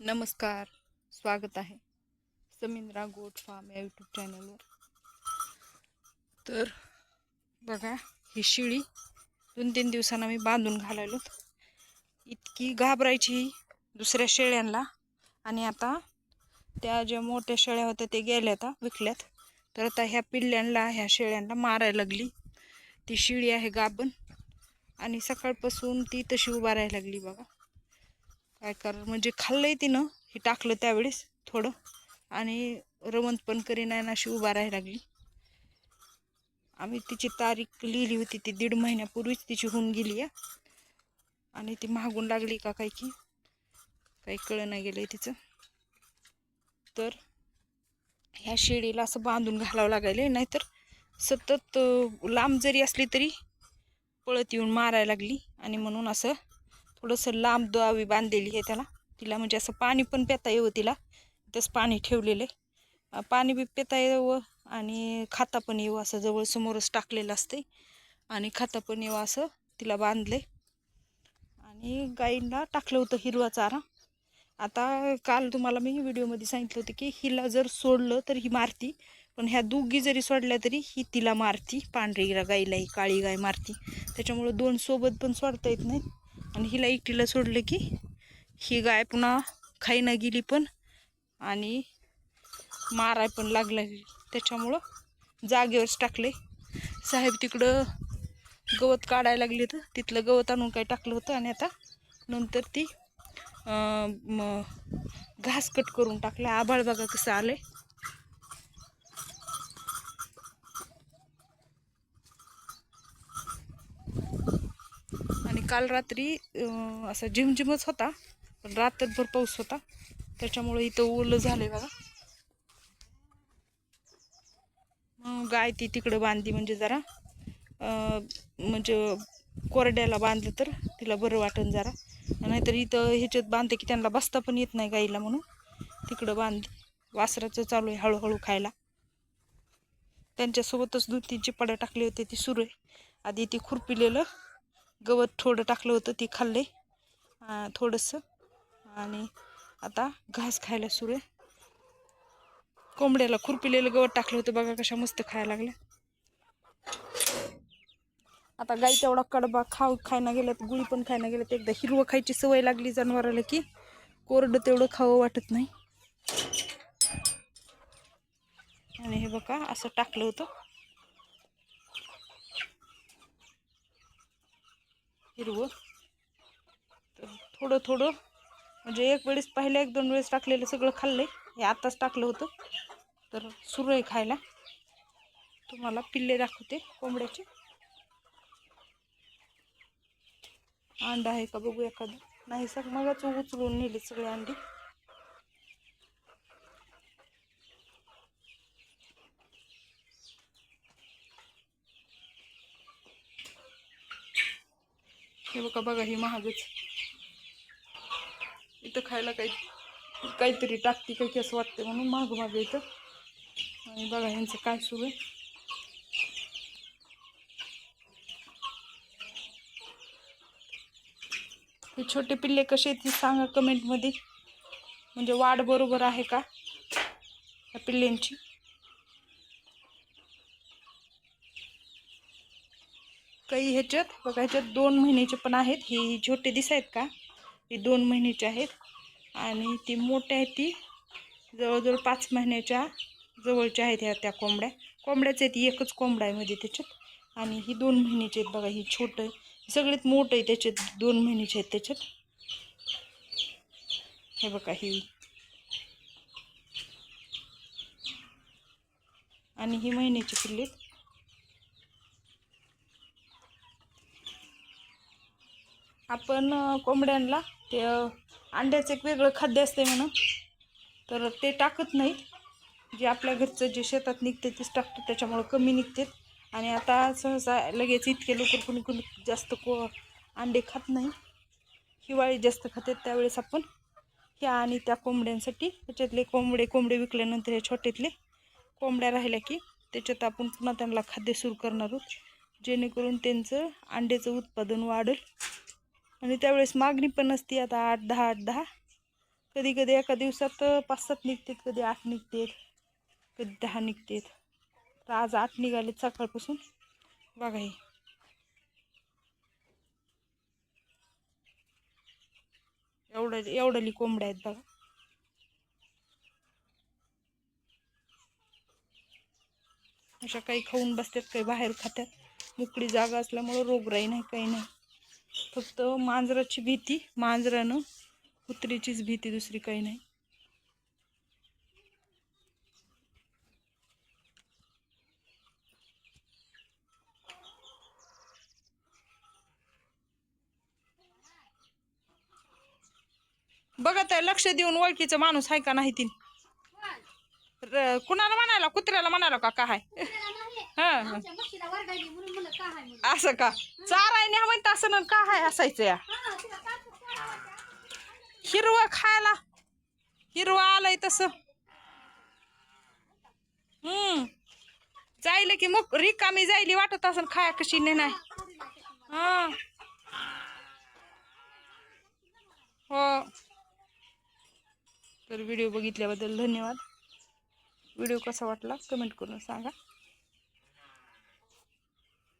नमस्कार स्वागत आहे समिंद्रा गोट फार्म या यूट्यूब चॅनलवर तर बघा ही शिळी दोन तीन दिवसांना मी बांधून घालायलो इतकी घाबरायची ही दुसऱ्या शेळ्यांना आणि आता त्या ज्या मोठ्या शेळ्या होत्या ते गेल्या आता विकल्यात. तर आता ह्या पिल्ल्यांना ह्या शेळ्यांना मारायला लागली. ती शिळी आहे गाबन आणि सकाळपासून ती तशी उभा राहायला लागली बघा. काय कर म्हणजे खाल्लंय तिनं हे टाकलं त्यावेळेस थोडं. आणि रवंत पण करीना आणि अशी उभा राहायला लागली. आम्ही तिची तारीख लिहिली होती ती दीड महिन्यापूर्वीच तिची होऊन गेली आहे. आणि ती महागून लागली का काय की? काही कळ नाही गेलंय तिचं. तर ह्या शेळीला असं बांधून घालावं लागायले नाहीतर सतत लांब जरी असली तरी पळत येऊन मारायला लागली. आणि म्हणून असं थोडंसं लांब दावी बांधलेली आहे त्याला. तिला म्हणजे असं पाणी पण पिता येवं तिला. तसं पाणी ठेवलेलं आहे. पाणी बी पिता येवं आणि खाता पण येवं असं जवळ समोरच टाकलेलं असते आणि खाता पण येवं असं तिला बांधले आणि गाईंना टाकलं होतं हिरवा चारा. आता काल तुम्हाला मी व्हिडिओमध्ये सांगितलं होतं की हिला जर सोडलं तर ही मारती. पण ह्या दोघी जरी सोडल्या तरी ही तिला मारती. पांढरी गाईला ही काळी गाय मारती. त्याच्यामुळं दोन सोबत पण सोडता येत नाही आणि हिला एकटीला सोडलं की ही गाय पुन्हा खाईना गेली पण आणि माराय पण लागला. त्याच्यामुळं जागेवरच टाकले. साहेब तिकडं गवत काढायला लागले तर तिथलं गवत आणून काय टाकलं होतं आणि आता नंतर ती घास कट करून टाकला. आभाळ बघा कसं आलं आहे काल रात्री असा झिमझिमच होता पण रात्रभर पाऊस होता. त्याच्यामुळे इथं ओलं झालंय बघा. मग गाय ती तिकडं बांधली म्हणजे जरा म्हणजे कोरड्याला बांधलं तर तिला बरं वाटन जरा. नाहीतर इथं ह्याच्यात बांधते की त्यांना बसता पण येत नाही गाईला म्हणून. तिकडं बांधली. वासराचं चालू आहे हळूहळू खायला. त्यांच्यासोबतच दोन तीन चिपाड्या टाकले होते ती सुरू आहे. आधी ती खुरपिलेलं गवत थोडं टाकलं होतं ते खाल्ले. थोडंसं. आणि आता घास खायला सुरू आहे. कोंबड्याला खुरपिलेलं गवत टाकलं होतं बघा कशा मस्त खायला लागल्या. आता गाई तेवढा कडबा खाऊ खायला गेलं तर गुळी पण खायला गेलं तर एकदा हिरवं खायची सवय लागली जनावराला की कोरडं तेवढं खावं वाटत नाही. आणि हे बघा असं टाकलं होतं. हिरवं. तर थोडं थोडं. म्हणजे एक वेळेस पहिल्या एक दोन वेळेस टाकलेलं सगळं खाल्लंय. हे आत्ताच टाकलं होतं. तर सुरू आहे खायला. तुम्हाला पिल्ले दाखवते कोंबड्याचे. अंडा आहे का बघू एखादं. नाही सग मगाच उचलून नेले सगळे अंडी. हे बघा बघा ही महागच. इथं खायला काही काहीतरी टाकते काही की असं वाटते म्हणून मागं महाग इथं. आणि बघा ह्यांचं काय सुरू आहे. हे छोटे पिल्ले कसे आहेत ते सांगा कमेंटमध्ये म्हणजे वाढ बरोबर आहे का? या पिल्ल्यांची. काही ह्याच्यात बघा ह्याच्यात दोन महिन्याचे पण आहेत. ही छोटे दिस आहेत का? ही दोन महिन्याचे आहेत. आणि ती मोठ्या आहेत ती जवळजवळ पाच महिन्याच्या जवळच्या आहेत ह्या त्या कोंबड्या. कोंबड्याच आहेत एकच कोंबडा आहे म्हणजे त्याच्यात. आणि ही दोन महिन्याची आहेत बघा ही छोटं आहे. सगळ्यात मोठं आहे त्याच्यात दोन महिन्याचे आहेत त्याच्यात. हे बघा ही. आणि ही महिन्याची पिल्ली आहेत. आपण कोंबड्यांना ते अंड्याचं एक वेगळं खाद्य असते म्हणून. तर ते टाकत नाहीत. जे आपल्या घरचं जे शेतात निघते तेच टाकतो त्याच्यामुळं कमी निघतात. आणि आता सहसा लगेच इतके लवकर कोणी कोणी जास्त को अंडे खात नाही. हिवाळी जास्त खातात त्यावेळेस आपण ह्या आणि त्या कोंबड्यांसाठी. त्याच्यातले कोंबडे कोंबडे विकल्यानंतर हे छोट्यातले कोंबड्या राहिल्या की त्याच्यात आपण पुन्हा त्यांना खाद्य सुरू करणार आहोत. जेणेकरून त्यांचं अंड्याचं उत्पादन वाढेल. आणि त्यावेळेस मागणी पण असते आता आठ दहा आठ दहा. कधी कधी एका दिवसात पाच सात निघतात कधी आठ निघतात कधी दहा निघतात. तर आज आठ निघाले सकाळपासून. बघा हे. एवढं एवढ्याली कोंबड्या आहेत बघा. अशा काही खाऊन बसतात काही बाहेर खात्यात मोकळी जागा असल्यामुळं रोगराई नाही काही नाही. फक्त मांजराची भीती मांजरानं कुत्रीचीच भीती दुसरी काही नाही. बघत आहे लक्ष देऊन ओळखीचं माणूस आहे का नाही तीन कुणाला म्हणायला? कुत्र्याला म्हणायला का काय? हा. असं का? चाराय न्या म्हणत असं ना का आहे असायचं या. हिरवं खायला. हिरवं आलंय तसं. हम्म. जायला की मग रिकामी जायली वाटत असेल खाया कशी नाही नाही. हा. हो. तर व्हिडिओ बघितल्याबद्दल धन्यवाद. व्हिडिओ कसा वाटला कमेंट करून सांगा.